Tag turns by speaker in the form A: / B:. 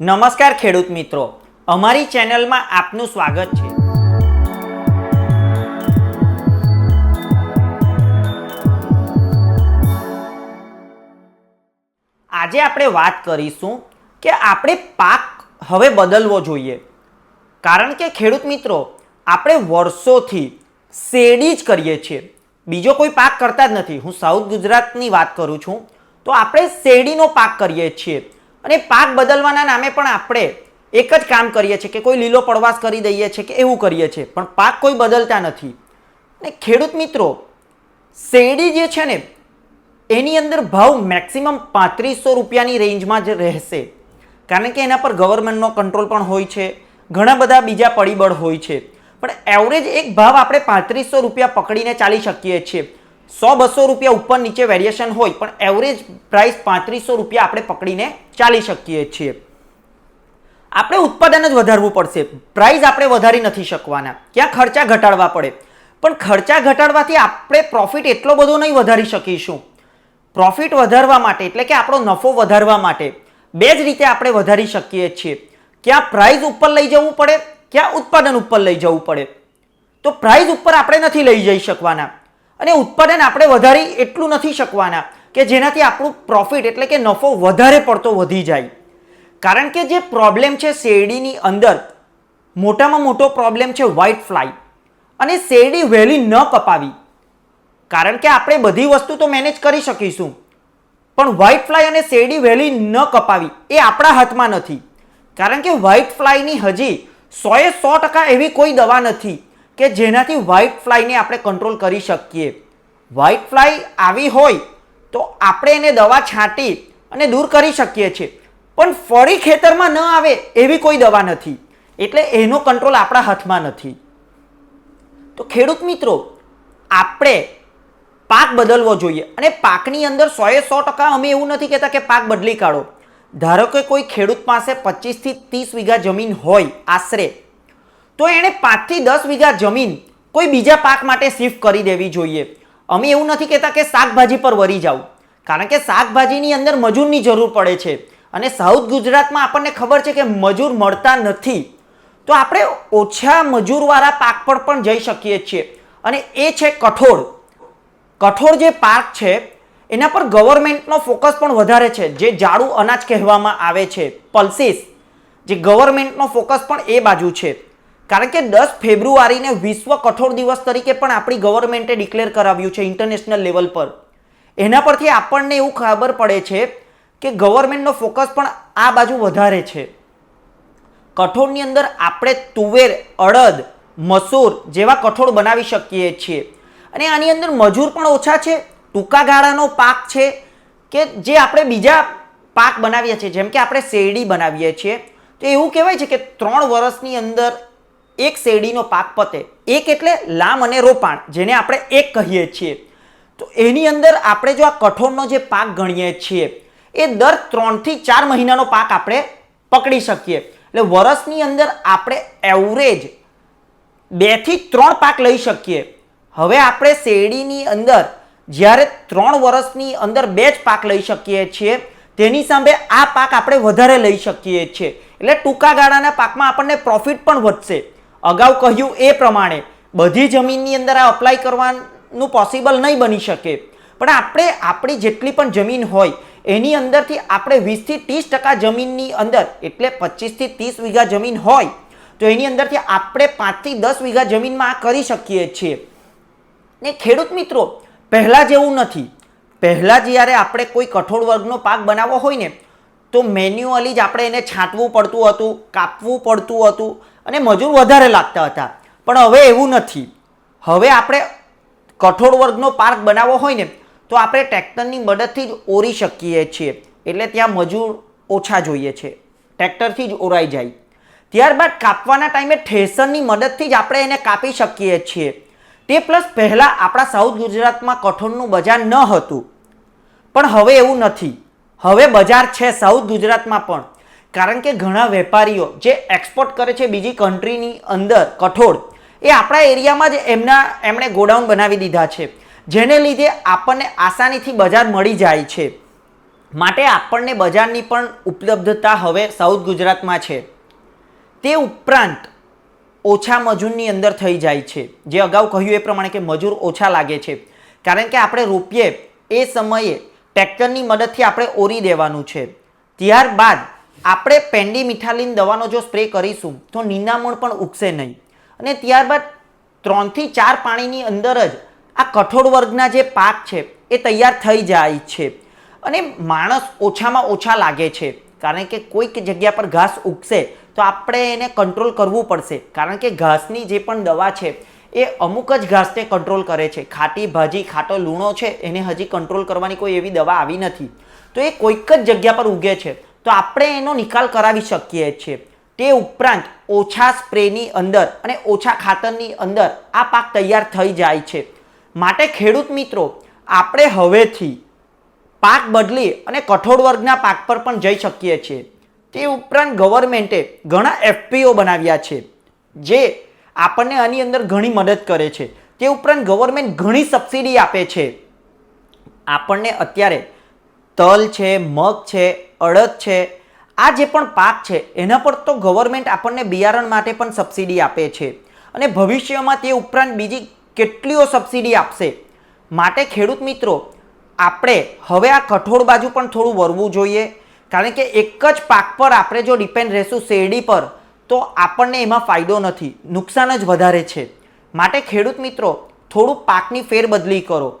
A: નમસ્કાર ખેડૂત મિત્રો. અમારી ચેનલમાં આપનું સ્વાગત છે. આજે આપણે વાત કરીશું કે આપણે પાક હવે બદલવો જોઈએ. કારણ કે ખેડૂત મિત્રો, આપણે વર્ષોથી શેરડી જ કરીએ છીએ. બીજો કોઈ પાક કરતા જ નથી. હું સાઉથ ગુજરાતની વાત કરું છું. તો આપણે શેરડીનો પાક કરીએ છીએ. અને પાક બદલવાના નામે પણ આપણે એક જ કામ કરીએ છીએ કે કોઈ લીલો પડવાશ કરી દઈએ છીએ કે એવું કરીએ છીએ. પણ પાક કોઈ બદલતા નથી. અને ખેડૂત મિત્રો, શેરડી જે છે ને, એની અંદર ભાવ મેક્સિમમ પાંત્રીસો રૂપિયાની રેન્જમાં જ રહેશે. કારણ કે એના પર ગવર્મેન્ટનો કંટ્રોલ પણ હોય છે. ઘણા બધા બીજા પરિબળ હોય છે. પણ એવરેજ એક ભાવ આપણે પાંત્રીસો રૂપિયા પકડીને ચાલી શકીએ છીએ. સો બસો રૂપિયા ઉપર નીચે વેરિએશન હોય, પણ એવરેજ પ્રાઇસ પાંત્રીસો રૂપિયા આપણે પકડીને ચાલી શકીએ છીએ. આપણે ઉત્પાદન જ વધારવું પડશે. પ્રાઇસ આપણે વધારી નથી શકવાના. ક્યાં ખર્ચા ઘટાડવા પડે? પણ ખર્ચા ઘટાડવાથી આપણે પ્રોફિટ એટલો બધો નહીં વધારી શકીશું. પ્રોફિટ વધારવા માટે, એટલે કે આપણો નફો વધારવા માટે, બે જ રીતે આપણે વધારી શકીએ છીએ. ક્યાં પ્રાઇસ ઉપર લઈ જવું પડે, ક્યાં ઉત્પાદન ઉપર લઈ જવું પડે. તો પ્રાઇસ ઉપર આપણે નથી લઈ જઈ શકવાના. અને ઉત્પાદન આપણે વધારી એટલું નથી શકવાના, કે જેનાથી આપણું પ્રોફિટ એટલે કે નફો વધારે પડતો વધી જાય. કારણ કે જે પ્રોબ્લેમ છે શેરડીની અંદર, મોટામાં મોટો પ્રોબ્લેમ છે વ્હાઇટ ફ્લાય અને શેરડી વહેલી ન કપાવી. કારણ કે આપણે બધી વસ્તુ તો મેનેજ કરી શકીશું. પણ વ્હાઇટ ફ્લાય અને શેરડી વહેલી ન કપાવી એ આપણા હાથમાં નથી. કારણ કે વ્હાઇટ ફ્લાયની હજી સોએ સો ટકા એવી કોઈ દવા નથી. કે જેનાથી વ્હાઇટ ફ્લાયને આપણે કંટ્રોલ કરી શકીએ. વ્હાઇટ ફ્લાય આવી હોય તો આપણે એને દવા છાંટી અને દૂર કરી શકીએ છીએ. પણ ફરી ખેતરમાં ન આવે એવી કોઈ દવા નથી. એટલે એનો કંટ્રોલ આપણા હાથમાં નથી. તો ખેડૂત મિત્રો, આપણે પાક બદલવો જોઈએ અને પાકની અંદર સોએ સો ટકા અમે એવું નથી કહેતા કે પાક બદલી કાઢો. ધારો કે કોઈ ખેડૂત પાસે પચીસથી ત્રીસ વીઘા જમીન હોય આશરે તો એણે પાંચથી દસ વીઘા જમીન કોઈ બીજા પાક માટે શિફ્ટ કરી દેવી જોઈએ. અમે એવું નથી કહેતા કે શાકભાજી પર વળી જાઓ. કારણ કે શાકભાજીની અંદર મજૂરની જરૂર પડે છે અને સાઉથ ગુજરાતમાં આપણને ખબર છે કે મજૂર મળતા નથી. તો આપણે ઓછા મજૂરવાળા પાક પર પણ જઈ શકીએ છીએ. અને એ છે કઠોળ. કઠોળ જે પાક છે, એના પર ગવર્મેન્ટનો ફોકસ પણ વધારે છે. જે જાડું અનાજ કહેવામાં આવે છે, પલ્સીસ. જે ગવર્મેન્ટનો ફોકસ પણ એ બાજુ છે. કારણ કે દસ ફેબ્રુઆરીને વિશ્વ કઠોળ દિવસ તરીકે પણ આપણી ગવર્મેન્ટે ડિક્લેર કરાવ્યું છે ઇન્ટરનેશનલ લેવલ પર. એના પરથી આપણને એવું ખબર પડે છે કે ગવર્મેન્ટનો ફોકસ પણ આ બાજુ વધારે છે. કઠોળની અંદર આપણે તુવેર, અડદ, મસૂર જેવા કઠોળ બનાવી શકીએ છીએ. અને આની અંદર મજૂર પણ ઓછા છે, ટૂંકા ગાળાનો પાક છે કે જે આપણે બીજા પાક બનાવીએ છીએ. જેમ કે આપણે શેરડી બનાવીએ છીએ. તો એવું કહેવાય છે કે ત્રણ વર્ષની અંદર એક શેરડીનો પાક પતે, એક એટલે લામ અને રોપાણ, જેને આપણે એક કહીએ છીએ. તો એની અંદર આપણે જો આ કઠોળનો જે પાક ગણીએ છીએ, એ દર ત્રણથી ચાર મહિનાનો પાક આપણે પકડી શકીએ. એટલે વર્ષની અંદર આપણે એવરેજ બેથી ત્રણ પાક લઈ શકીએ. હવે આપણે શેરડીની અંદર જ્યારે ત્રણ વર્ષની અંદર બે જ પાક લઈ શકીએ છીએ, તેની સામે આ પાક આપણે વધારે લઈ શકીએ છીએ. એટલે ટૂંકા ગાળાના પાકમાં આપણને પ્રોફિટ પણ વધશે. અગાઉ કહ્યું એ પ્રમાણે બધી જમીનની અંદર આ અપ્લાય કરવાનું પોસિબલ નહીં બની શકે. પણ આપણે, આપણી જેટલી પણ જમીન હોય, એની અંદરથી આપણે વીસથી ત્રીસ ટકા જમીનની અંદર, એટલે પચીસથી ત્રીસ વીઘા જમીન હોય, તો એની અંદરથી આપણે પાંચથી દસ વીઘા જમીનમાં આ કરી શકીએ છીએ. ને ખેડૂત મિત્રો, પહેલાં જેવું નથી. પહેલાં જ્યારે આપણે કોઈ કઠોળ વર્ગનો પાક બનાવવો હોય ને, તો મેન્યુઅલી જ આપણે એને છાંટવું પડતું હતું, કાપવું પડતું હતું અને મજૂર વધારે લાગતા હતા. પણ હવે એવું નથી. હવે આપણે કઠોળ વર્ગનો પાર્ક બનાવવો હોય ને, તો આપણે ટ્રેક્ટરની મદદથી જ ઓરી શકીએ છીએ. એટલે ત્યાં મજૂર ઓછા જોઈએ છે. ટ્રેક્ટરથી જ ઓરાઈ જાય. ત્યારબાદ કાપવાના ટાઈમે ઠેસરની મદદથી જ આપણે એને કાપી શકીએ છીએ. તે પ્લસ પહેલાં આપણા સાઉથ ગુજરાતમાં કઠોળનું બજાર ન હતું. પણ હવે એવું નથી. હવે બજાર છે સાઉથ ગુજરાતમાં પણ. કારણ કે ઘણા વેપારીઓ જે એક્સપોર્ટ કરે છે બીજી કન્ટ્રીની અંદર, કઠોળ, એ આપણા એરિયામાં જ એમના, એમણે ગોડાઉન બનાવી દીધા છે. જેને લીધે આપણને આસાનીથી બજાર મળી જાય છે. માટે આપણને બજારની પણ ઉપલબ્ધતા હવે સાઉથ ગુજરાતમાં છે. તે ઉપરાંત ઓછા મજૂરની અંદર થઈ જાય છે. જે અગાઉ કહ્યું એ પ્રમાણે કે મજૂર ઓછા લાગે છે. કારણ કે આપણે રોપીએ એ સમયે ટ્રેક્ટરની મદદથી આપણે ઓરી દેવાનું છે. ત્યારબાદ આપણે પેન્ડી મીઠાલીન દવાનો જો સ્પ્રે કરીશું, તો નિંદામણ પણ ઉગશે નહીં. અને ત્યારબાદ ત્રણથી ચાર પાણીની અંદર જ આ કઠોળ વર્ગના જે પાક છે, એ તૈયાર થઈ જાય છે. અને માણસ ઓછામાં ઓછા લાગે છે. કારણ કે કોઈક જગ્યા પર ઘાસ ઉગશે, તો આપણે એને કંટ્રોલ કરવું પડશે. કારણ કે ઘાસની જે પણ દવા છે, એ અમુક જ ઘાસને કંટ્રોલ કરે છે. ખાટી ભાજી, ખાટો લૂણો છે, એને હજી કંટ્રોલ કરવાની કોઈ એવી દવા આવી નથી. તો એ કોઈક જ જગ્યા પર ઉગે છે. તો આપણે એનો નિકાલ કરાવી શકીએ છીએ. તે ઉપરાંત ઓછા સ્પ્રેની અંદર અને ઓછા ખાતરની અંદર આ પાક તૈયાર થઈ જાય છે. માટે ખેડૂત મિત્રો, આપણે હવેથી પાક બદલી અને કઠોળ વર્ગના પાક પર પણ જઈ શકીએ છીએ. તે ઉપરાંત ગવર્મેન્ટે ઘણા એફપીઓ બનાવ્યા છે, જે આપણને આની અંદર ઘણી મદદ કરે છે. તે ઉપરાંત ગવર્મેન્ટ ઘણી સબસિડી આપે છે. આપણને અત્યારે તલ છે, મગ છે, અડદ છે, આ જે પણ પાક છે, એના પર તો ગવર્મેન્ટ આપણને બિયારણ માટે પણ સબસિડી આપે છે. અને ભવિષ્યમાં તે ઉપરાંત બીજી કેટલીઓ સબસિડી આપશે. માટે ખેડૂત મિત્રો, આપણે હવે આ કઠોળ બાજુ પણ થોડું વળવું જોઈએ. કારણ કે એક જ પાક પર આપણે જો ડિપેન્ડ રહેશું શેરડી પર, તો આપણને એમાં ફાયદો નથી, નુકસાન જ વધારે છે. માટે ખેડૂત મિત્રો, થોડું પાકની ફેરબદલી કરો.